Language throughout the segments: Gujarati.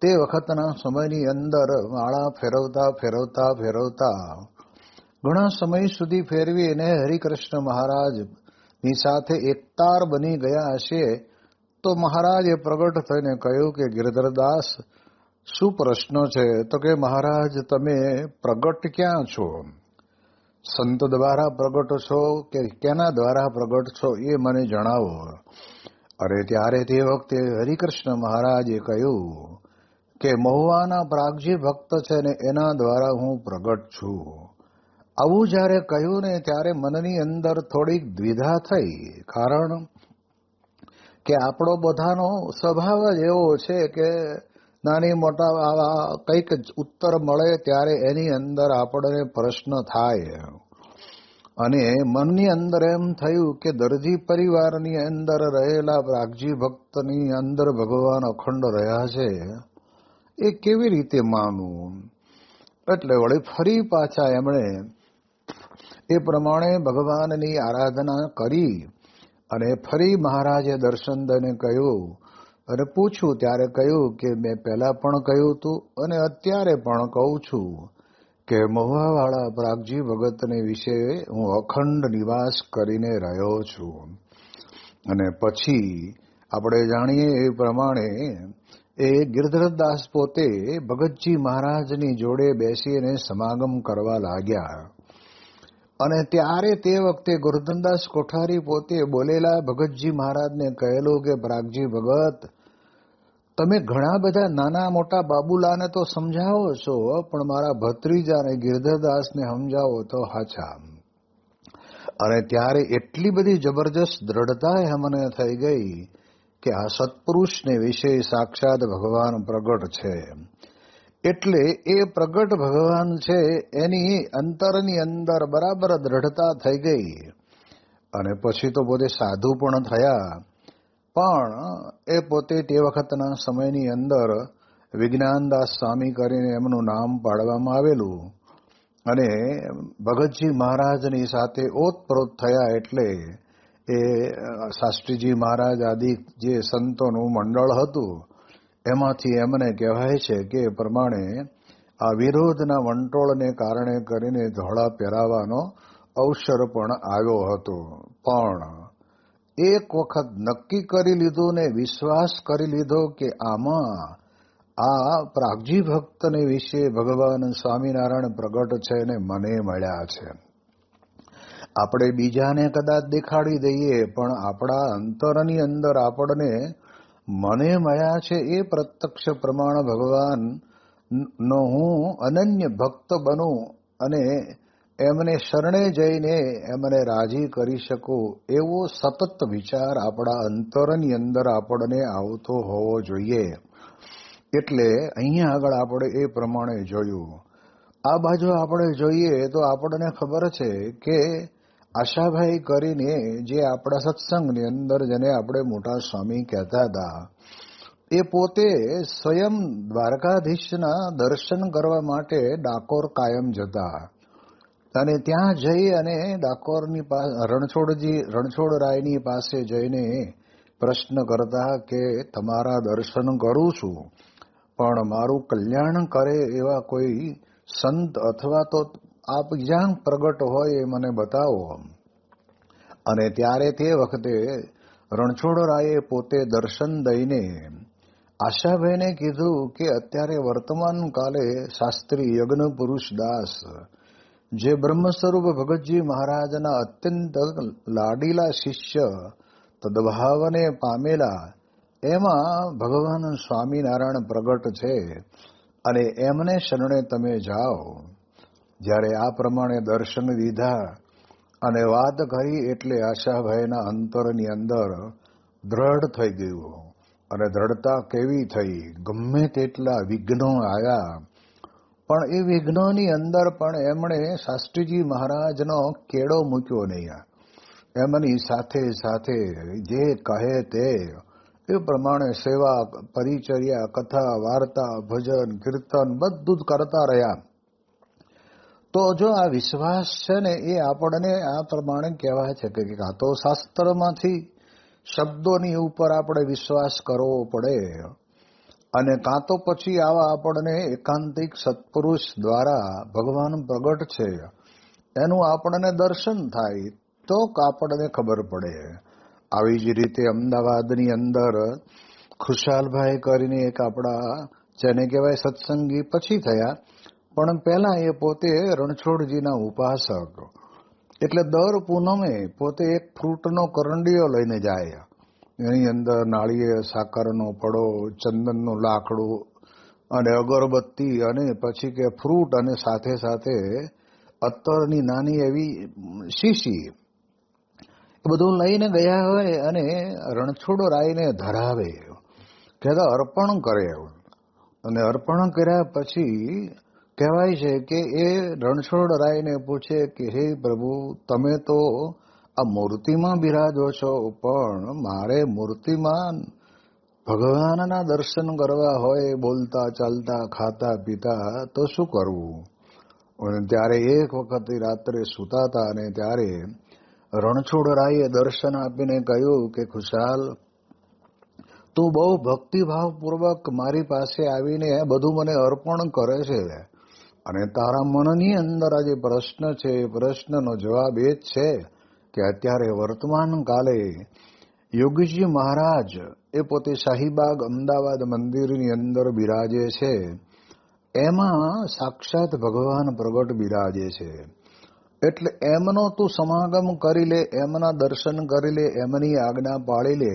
તે વખતના સમયની અંદર માળા ફેરવતા ફેરવતા ફેરવતા ઘણા સમય સુધી ફેરવી અને હરિકૃષ્ણ મહારાજની સાથે એકતાર બની ગયા હશે, તો મહારાજે પ્રગટ થઈને કહ્યું કે, ગિરધરદાસ, શું પ્રશ્ન છે? તો કે, મહારાજ, તમે પ્રગટ ક્યાં છો? સંત દ્વારા પ્રગટ છો કે કેના દ્વારા પ્રગટ છો? એ મને જણાવો. અરે ત્યારે તે વખતે હરિકૃષ્ણ મહારાજે કહ્યું કે મહુવાના પ્રાગજી ભક્ત છે ને એના દ્વારા હું પ્રગટ છું. આવું જ્યારે કહ્યું ને ત્યારે મનની અંદર થોડીક દ્વિધા થઈ. કારણ કે આપણો બધાનો સ્વભાવ જ એવો છે કે નાની મોટા આવા કંઈક ઉત્તર મળે ત્યારે એની અંદર આપણને પ્રશ્ન થાય. અને મનની અંદર એમ થયું કે દરજી પરિવારની અંદર રહેલા પ્રાગજી ભક્તની અંદર ભગવાન અખંડ રહ્યા છે. એ કેવી રીતે માનવું? એટલે વળી ફરી પાછા એમણે એ પ્રમાણે ભગવાનની આરાધના કરી અને ફરી મહારાજે દર્શન દઈને કહ્યું અને પૂછ્યું, ત્યારે કહ્યું કે મેં પહેલા પણ કહ્યું હતું અને અત્યારે પણ કહું છું કે મહુવાવાળા પ્રાગજી ભગતને વિશે હું અખંડ નિવાસ કરીને રહ્યો છું. અને પછી આપણે જાણીએ એ પ્રમાણે એ ગિરધરદાસ પોતે ભગતજી મહારાજની જોડે બેસીને સમાગમ કરવા લાગ્યા. અને ત્યારે તે વખતે ગુરુધનદાસ કોઠારી પોતે બોલેલા, ભગતજી મહારાજને કહેલું કે પ્રાગજી ભગત, તમે ઘણા બધા નાના મોટા બાબુલાને તો સમજાવો છો, પણ મારા ભત્રીજાને ગિરધરદાસને સમજાવો તો હાચા અને ત્યારે એટલી બધી જબરજસ્ત દ્રઢતા મને થઈ ગઈ કે આ સત્પુરુષને વિશે સાક્ષાત ભગવાન પ્રગટ છે. એટલે એ પ્રગટ ભગવાન છે, એની અંતરની અંદર બરાબર દ્રઢતા થઈ ગઈ. અને પછી તો પોતે સાધુ પણ થયા. પણ એ પોતે તે વખતના સમયની અંદર વિજ્ઞાનદાસ સ્વામી કરીને એમનું નામ પાડવામાં આવેલું. અને ભગતજી મહારાજની સાથે ઓતપ્રોત થયા એટલે એ શાસ્ત્રીજી મહારાજ આદિ જે સંતોનું મંડળ હતું, એમાંથી એમને કહેવાય છે કે પ્રમાણે આ વિરોધના વંટોળને કારણે કરીને ધોળા પહેરાવાનો અવસર પણ આવ્યો હતો. પણ એક વખત નક્કી કરી લીધું ને વિશ્વાસ કરી લીધો કે આમાં આ પ્રાગજી ભક્તને વિશે ભગવાન સ્વામિનારાયણ પ્રગટ છે ને મને મળ્યા છે. આપણે બીજાને કદાચ દેખાડી દઈએ, પણ આપણા અંતરની અંદર આપણને મને મળ્યા છે એ પ્રત્યક્ષ પ્રમાણ ભગવાન. નો હું અનન્ય ભક્ત બનું અને એમને શરણે જઈને એમને રાજી કરી શકું, એવો સતત વિચાર આપણા અંતરની અંદર આપણને આવતો હોવો જોઈએ. એટલે અહીંયા આગળ આપણે એ પ્રમાણે જોયું. આ બાજુ આપણે જોઈએ તો આપણને ખબર છે કે આશાભાઈ કરીને જે આપણા સત્સંગની અંદર જેને આપણે મોટા સ્વામી કહેતા હતા, એ પોતે સ્વયં દ્વારકાધીશના દર્શન કરવા માટે ડાકોર કાયમ જતા. અને ત્યાં જઈ અને ડાકોરની પાસે રણછોડજી રણછોડરાયની પાસે જઈને પ્રશ્ન કરતા કે, તમારા દર્શન કરું છું, પણ મારું કલ્યાણ કરે એવા કોઈ સંત અથવા તો આપ જ્યાં પ્રગટ હોય એ મને બતાવો અને ત્યારે તે વખતે રણછોડરાયે પોતે દર્શન દઈને આશાભાઈને કીધું કે અત્યારે વર્તમાન કાલે શાસ્ત્રી યજ્ઞ પુરુષ દાસ, જે બ્રહ્મ સ્વરૂપ ભગતજી મહારાજના અત્યંત લાડીલા શિષ્ય, તદભાવને પામેલા, એમાં ભગવાન સ્વામિનારાયણ પ્રગટ છે અને એમને શરણે તમે જાઓ. જ્યારે આ પ્રમાણે દર્શન દીધા અને વાત કરી એટલે આશાભાઈના અંતરની અંદર દ્રઢ થઈ ગયું અને દ્રઢતા કેવી થઈ? ગમે તેટલા વિઘ્નો આવ્યા પણ એ વિઘ્નોની અંદર પણ એમણે શાસ્ત્રીજી મહારાજનો કેળો મૂક્યો નહીં. એમની સાથે સાથે જે કહે તે, એ પ્રમાણે સેવા, પરિચર્યા, કથા, વાર્તા, ભજન, કીર્તન બધું જ કરતા રહ્યા. તો જો આ વિશ્વાસ છે ને, એ આપણને આ પ્રમાણે કહેવાય છે કે કાં તો શાસ્ત્રમાંથી શબ્દોની ઉપર આપણે વિશ્વાસ કરવો પડે. અને કાં તો પછી આવા આપણને એકાંતિક સત્પુરુષ દ્વારા ભગવાન પ્રગટ છે, એનું આપણને દર્શન થાય, તો આપણને ખબર પડે. આવી જ રીતે અમદાવાદની અંદર ખુશાલભાઈ કરીને એક આપણા, જેને કહેવાય સત્સંગી, પછી થયા પણ પહેલા એ પોતે રણછોડજીના ઉપાસક. એટલે દર પૂનમે પોતે એક ફ્રૂટનો કરંડિયો લઈને જાય. એની અંદર નાળિયેર સાકરનો પડો, ચંદનનું લાકડું અને અગરબત્તી અને પછી કે ફ્રૂટ અને સાથે સાથે અત્તરની નાની એવી શીશી. એ બધું લઈને ગયા હોય અને રણછોડ રાયને ધરાવે. કહેતા અર્પણ કરે. અને અર્પણ કર્યા પછી કહેવાય છે કે એ રણછોડ રાયને પૂછે કે, હે પ્રભુ, તમે તો આ મૂર્તિમાં બિરાજો છો, પણ મારે મૂર્તિમાં ભગવાનના દર્શન કરવા હોય, બોલતા, ચાલતા, ખાતા, પીતા, તો શું કરવું? અને ત્યારે એક વખત રાત્રે સૂતા હતા અને ત્યારે રણછોડ રાયે દર્શન આપીને કહ્યું કે, ખુશાલ, તું બહુ ભક્તિભાવપૂર્વક મારી પાસે આવીને બધું મને અર્પણ કરે છે. અને તારા મનની અંદર આ જે પ્રશ્ન છે, એ પ્રશ્નનો જવાબ એ જ છે કે અત્યારે વર્તમાન કાલે યોગીજી મહારાજ એ પોતે શાહીબાગ અમદાવાદ મંદિરની અંદર બિરાજે છે. એમાં સાક્ષાત ભગવાન પ્રગટ બિરાજે છે. એટલે એમનો તું સમાગમ કરી લે, એમના દર્શન કરી લે, એમની આજ્ઞા પાળી લે,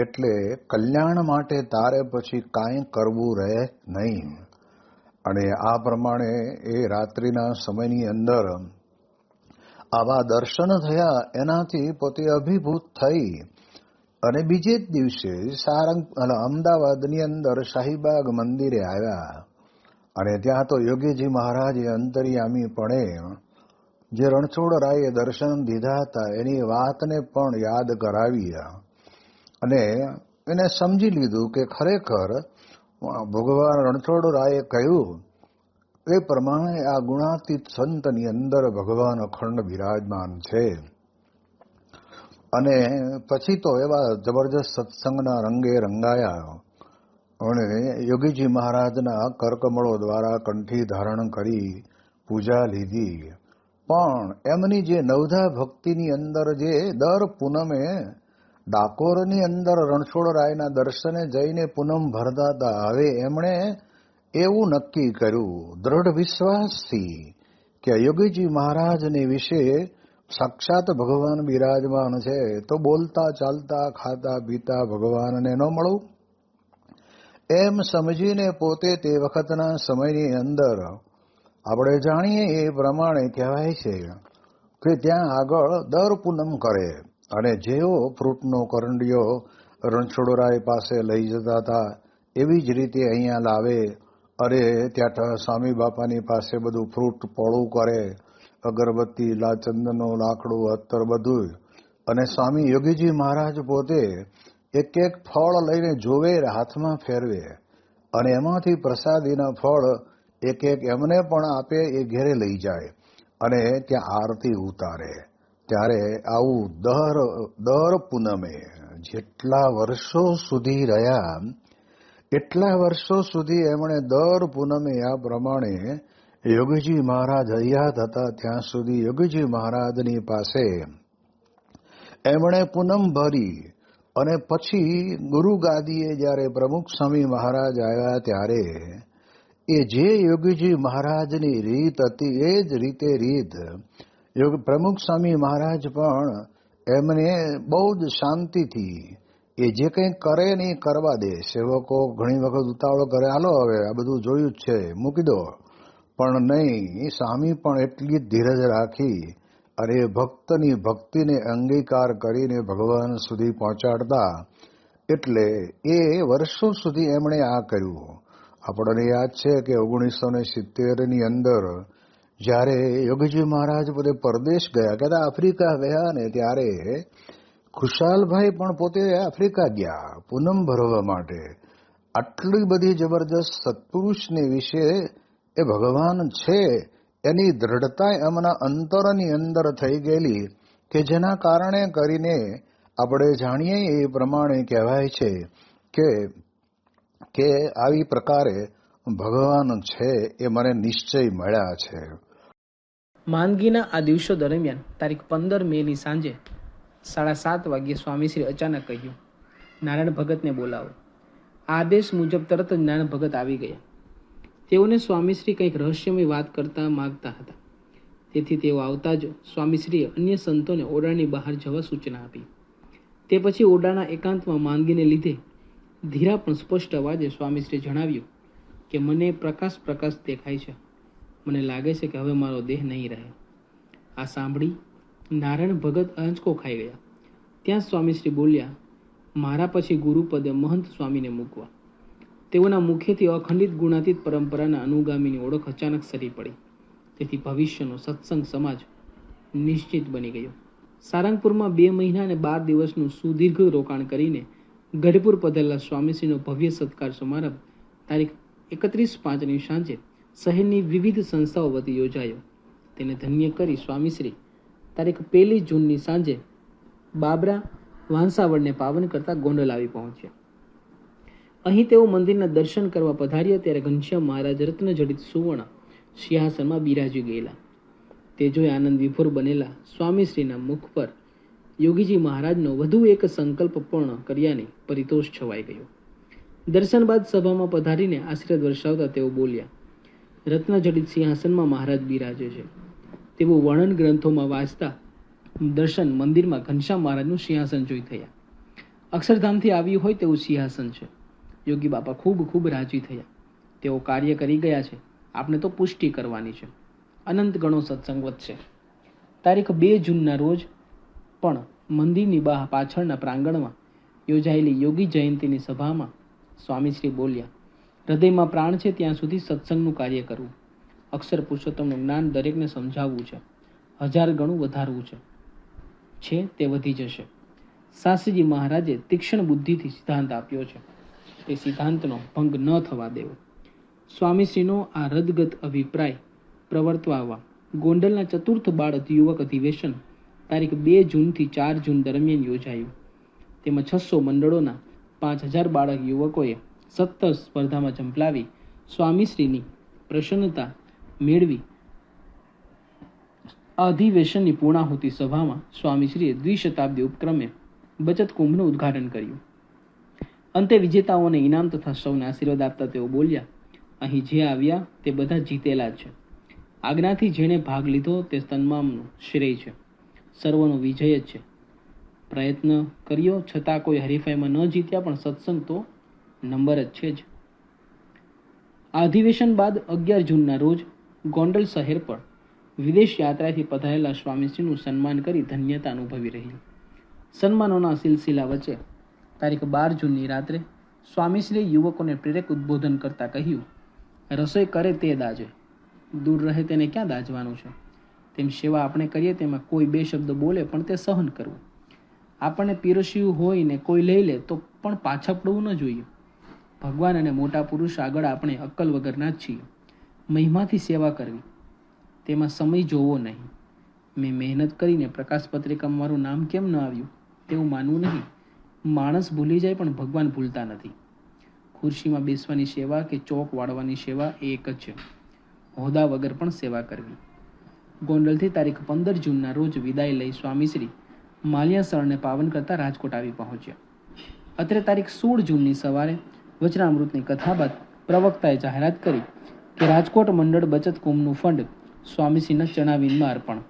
એટલે કલ્યાણ માટે તારે પછી કાંઈ કરવું રહે નહીં. અને આ પ્રમાણે એ રાત્રિના સમયની અંદર આવા દર્શન થયા, એનાથી પોતે અભિભૂત થઈ. અને બીજે જ દિવસે સારંગ અમદાવાદની અંદર શાહીબાગ મંદિરે આવ્યા. અને ત્યાં તો યોગીજી મહારાજે અંતરિયામી પણે જે રણછોડરાયે દર્શન દીધા હતા, એની વાતને પણ યાદ કરાવી. અને એને સમજી લીધું કે ખરેખર ભગવાન રણછોડ રાયે કહ્યું, એ પ્રમાણે આ ગુણાતીત સંતની અંદર ભગવાન અખંડ બિરાજમાન છે. અને પછી તો એવા જબરજસ્ત સત્સંગના રંગે રંગાયા. અને યોગીજી મહારાજના કરકમળો દ્વારા કંઠી ધારણ કરી પૂજા લીધી. પણ એમની જે નવધા ભક્તિની અંદર જે દર પૂનમે ડાકોરની અંદર રણછોડરાયના દર્શને જઈને પૂનમ ભરતા હતા હવે એમણે એવું નક્કી કર્યું, દ્રઢ વિશ્વાસથી કે યોગીજી મહારાજને વિશે સાક્ષાત ભગવાન બિરાજમાન છે, તો બોલતા, ચાલતા, ખાતા, પીતા ભગવાનને ન મળવું એમ સમજીને પોતે તે વખતના સમયની અંદર આપણે જાણીએ એ પ્રમાણે કહેવાય છે કે ત્યાં આગળ દર પૂનમ કરે. અને જેઓ ફ્રૂટનો કરંડિયો રણછોડરાય પાસે લઈ જતા હતા, એવી જ રીતે અહીંયા લાવે, અરે ત્યાં સ્વામી બાપાની પાસે બધું ફ્રૂટ પોળું કરે, અગરબત્તી લાચંદનો લાકડું, અત્તર બધું અને સ્વામી યોગીજી મહારાજ પોતે એક એક ફળ લઈને જોવે હાથમાં ફેરવે. અને એમાંથી પ્રસાદીના ફળ એક એક એમને પણ આપે એ ઘેરે લઈ જાય અને ત્યાં આરતી ઉતારે. ત્યારે આવું દર દર પૂનમે જેટલા વર્ષો સુધી રહ્યા, એટલા વર્ષો સુધી એમણે દર પૂનમે આ પ્રમાણે યોગીજી મહારાજ હયાત હતા. ત્યાં સુધી યોગીજી મહારાજની પાસે એમણે પૂનમ ભરી અને પછી ગુરુ ગાદીએ જ્યારે પ્રમુખ સ્વામી મહારાજ આવ્યા ત્યારે એ જે યોગીજી મહારાજની રીત હતી, એ જ રીતે રીત યોગ પ્રમુખ સ્વામી મહારાજ પણ એમને બહુ જ શાંતિથી એ જે કંઈ કરે નહીં કરવા દે. સેવકો ઘણી વખત ઉતાવળો કરે, હાલો હવે, આ બધું જોયું જ છે, મૂકી દો. પણ નહીં સ્વામી પણ એટલી જ ધીરજ રાખી અરે ભક્તની ભક્તિને અંગીકાર કરીને ભગવાન સુધી પહોંચાડતા. એટલે એ વર્ષો સુધી એમણે આ કર્યું. આપણને યાદ છે કે ઓગણીસો ને સિત્તેરની અંદર જ્યારે યોગીજી મહારાજ પોતે પરદેશ ગયા કદા આફ્રિકા ગયા ને ત્યારે ખુશાલભાઈ પણ પોતે આફ્રિકા ગયા, પૂનમ ભરવા માટે. આટલી બધી જબરજસ્ત સત્પુરુષને વિશે એ ભગવાન છે, એની દ્રઢતા એમના અંતરની અંદર થઈ ગયેલી કે જેના કારણે કરીને આપણે જાણીએ એ પ્રમાણે કહેવાય છે કે કે આવી પ્રકારે ભગવાન છે એ મને નિશ્ચય મળ્યા છે. માંદગીના આ દિવસો દરમિયાન તારીખ પંદર મેની સાંજે સાડા સાત વાગ્યે સ્વામીશ્રી અચાનક કહ્યું, નારાયણ ભગતને બોલાવો. આદેશ મુજબ તરત જ નારાયણ ભગત આવી ગયા. તેઓને સ્વામીશ્રી કંઈક રહસ્યમય વાત કરતા માગતા હતા. તેથી તેઓ આવતા જ સ્વામીશ્રીએ અન્ય સંતોને ઓરડાની બહાર જવા સૂચના આપી. તે પછી ઓરડાના એકાંતમાં માંદગીને લીધે ધીરા પણ સ્પષ્ટ અવાજે સ્વામીશ્રીએ જણાવ્યું કે, મને પ્રકાશ પ્રકાશ દેખાય છે. મને લાગે છે કે હવે મારો દેહ નહીં રહે. આ સાંભળી નારાયણ ભગત આંચકો ખાઈ ગયા. ત્યાં સ્વામીશ્રી બોલ્યા, મારા પછી ગુરુપદે મહંત સ્વામીને મૂકવા. તેઓના મુખેથી અખંડિત ગુણાતીત પરંપરાના અનુગામીની ઓળખ અચાનક સરી પડી. તેથી ભવિષ્યનો સત્સંગ સમાજ નિશ્ચિત બની ગયો. સારંગપુરમાં બે મહિના અને બાર દિવસનું સુદીર્ઘ રોકાણ કરીને ગઢપુર પધારેલા સ્વામીશ્રીનો ભવ્ય સત્કાર સમારંભ તારીખ એકત્રીસ પાંચની સાંજે શહેરની વિવિધ સંસ્થાઓ વતી યોજાયો. તેને ધન્ય કરી સ્વામીશ્રી તારીખ પહેલી જૂનની સાંજે બાબરા વાંસાવડને પાવન કરતા ગોંડલ આવી પહોંચ્યા. અહીં તેઓ મંદિરના દર્શન કરવા પધાર્યા ત્યારે ઘનશ્યામ મહારાજ રત્ન જડિત સુવર્ણ સિંહાસનમાં બિરાજી ગયેલા. તે જોઈ આનંદ વિભોર બનેલા સ્વામીશ્રીના મુખ પર યોગીજી મહારાજનો વધુ એક સંકલ્પ પૂર્ણ કર્યાની પરિતોષ છવાઈ ગયો. દર્શન બાદ સભામાં પધારીને આશીર્વાદ વર્ષાવતા તેઓ બોલ્યા રત્નજડિત સિંહાસનમાં મહારાજ બિરાજે છે. તેવું વર્ણન ગ્રંથોમાં વાંચતા દર્શન મંદિરમાં ઘનશ્યામ મહારાજનું સિંહાસન જોઈ થયા. અક્ષરધામથી આવ્યું હોય તેવું સિંહાસન છે. યોગી બાપા ખૂબ ખૂબ રાજી થયા. તેઓ કાર્ય કરી ગયા છે. આપણે તો પુષ્ટિ કરવાની છે. અનંત ગણો સત્સંગ વધશે તારીખ બે જૂનના રોજ પણ મંદિરની બહાર પાછળના પ્રાંગણમાં યોજાયેલી યોગી જયંતીની સભામાં સ્વામીશ્રી બોલ્યા હૃદયમાં પ્રાણ છે, ત્યાં સુધી સત્સંગનું કાર્ય કરવું. અક્ષર પુરુષોત્તમનું જ્ઞાન દરેકને સમજાવવું છે. હજાર ગણું વધારવું છે. છે, તે વધી જશે. સાસીજી મહારાજે તીક્ષ્ણ બુદ્ધિથી સિદ્ધાંત આપ્યો છે. તે સિદ્ધાંતનો ભંગ ન થવા દેવો. સ્વામીશ્રીનો આ રદગત અભિપ્રાય પ્રવર્તવાવા. ગોંડલના ચતુર્થ બાળ યુવક અધિવેશન તારીખ બે જૂનથી ચાર જૂન દરમિયાન યોજાયું. તેમાં છસો મંડળોના પાંચ હજાર બાળક યુવકોએ સત્તર સ્પર્ધામાં ઝંપલાવી સ્વામીશ્રીની પ્રસન્નતા મેળવી. અધિવેશનની પૂર્ણાહુતિ સભામાં સ્વામીશ્રીએ દ્વિશતાબ્દી ઉપક્રમે બચત કુંભનું ઉદ્ઘાટન કર્યું. અંતે વિજેતાઓને ઇનામ તથા સૌને આશીર્વાદ આપતા તેઓ બોલ્યા, અહીં જે આવ્યા તે બધા જીતેલા છે. આજ્ઞાથી જેણે ભાગ લીધો તે તમામનું શ્રેય છે. સર્વનો વિજય જ છે. પ્રયત્ન કર્યો છતાં કોઈ હરીફાઈમાં ન જીત્યા પણ સત્સંગ તો નંબર જ છે જ. આ અધિવેશન બાદ અગિયાર જૂનના રોજ ગોંડલ શહેર પર વિદેશ યાત્રાથી પધારેલા સ્વામીશ્રીનું સન્માન કરી ધન્યતા અનુભવી રહી સન્માનોના સિલસિલા વચ્ચે તારીખ બાર જૂનની રાત્રે સ્વામીશ્રીએ યુવકોને પ્રેરક ઉદ્બોધન કરતા કહ્યું, રસોઈ કરે તે દાજે. દૂર રહે તેને ક્યાં દાજવાનું છે? તેમ સેવા આપણે કરીએ તેમાં કોઈ બે શબ્દ બોલે પણ તે સહન કરવું. આપણને પીરસ્યું હોય ને કોઈ લઈ લે તો પણ પાછા પડવું ન જોઈએ. ભગવાન અને મોટા પુરુષ આગળ આપણે અક્કલ વગરના જ છીએ. મહિમાથી સેવા કરવી. તેમાં સમય જોવો નહીં. મેં મહેનત કરીને પ્રકાશ પત્રિકામાં મારું નામ કેમ ન આવ્યું? તેવું માનવું નહીં. માણસ ભૂલી જાય પણ ભગવાન ભૂલતા નથી. ખુરશીમાં બેસવાની સેવા કે ચોક વાળવાની સેવા એ એક જ છે. હોદા વગર પણ સેવા કરવી. ગોંડલથી તારીખ પંદર જૂનના રોજ વિદાય લઈ સ્વામીશ્રી માલિયાસરને પાવન કરતા રાજકોટ આવી પહોંચ્યા. અત્રે તારીખ સોળ જૂનની સવારે વચનામૃતની કથા બાદ પ્રવક્તાએ જાહેરાત કરી કે રાજકોટ મંડળ બચત કુંભનું ફંડ સ્વામીશ્રીના ચણાવીનમાં અર્પણ